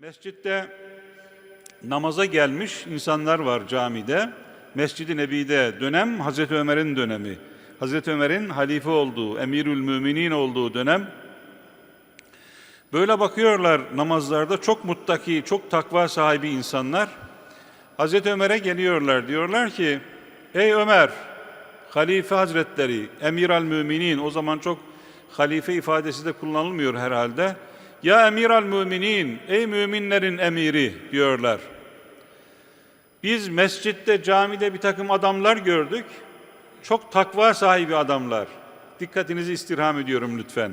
Mescitte namaza gelmiş insanlar var camide. Mescid-i Nebi'de dönem Hazreti Ömer'in dönemi. Hazreti Ömer'in halife olduğu, emirül müminin olduğu dönem. Böyle bakıyorlar namazlarda çok muttaki, çok takva sahibi insanlar. Hazreti Ömer'e geliyorlar. Diyorlar ki, ey Ömer, halife hazretleri, emiral müminin, o zaman çok halife ifadesi de kullanılmıyor herhalde. Ya emiral müminin, ey müminlerin emiri diyorlar. Biz mescitte, camide bir takım adamlar gördük. Çok takva sahibi adamlar. Dikkatinizi istirham ediyorum lütfen.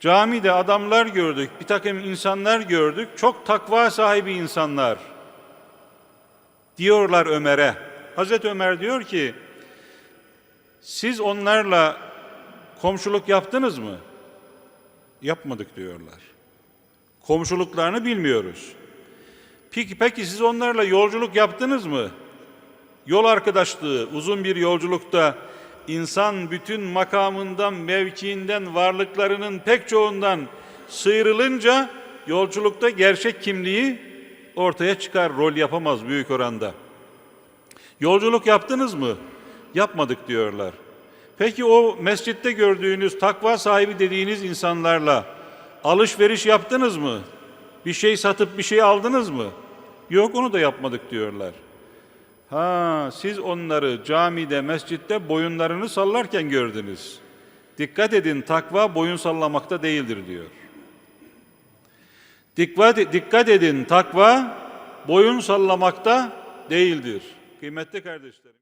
Camide adamlar gördük, bir takım insanlar gördük. Çok takva sahibi insanlar. Diyorlar Ömer'e. Hazreti Ömer diyor ki, siz onlarla komşuluk yaptınız mı? Yapmadık diyorlar. Komşuluklarını bilmiyoruz. Peki, peki siz onlarla yolculuk yaptınız mı? Yol arkadaşlığı, uzun bir yolculukta insan bütün makamından, mevkiinden, varlıklarının pek çoğundan sıyrılınca yolculukta gerçek kimliği ortaya çıkar, rol yapamaz büyük oranda. Yolculuk yaptınız mı? Yapmadık diyorlar. Peki o mescitte gördüğünüz takva sahibi dediğiniz insanlarla alışveriş yaptınız mı? Bir şey satıp bir şey aldınız mı? Yok onu da yapmadık diyorlar. Ha siz onları camide, mescitte boyunlarını sallarken gördünüz. Dikkat edin takva boyun sallamakta değildir diyor. Dikkat, dikkat edin takva boyun sallamakta değildir. Kıymetli kardeşlerim.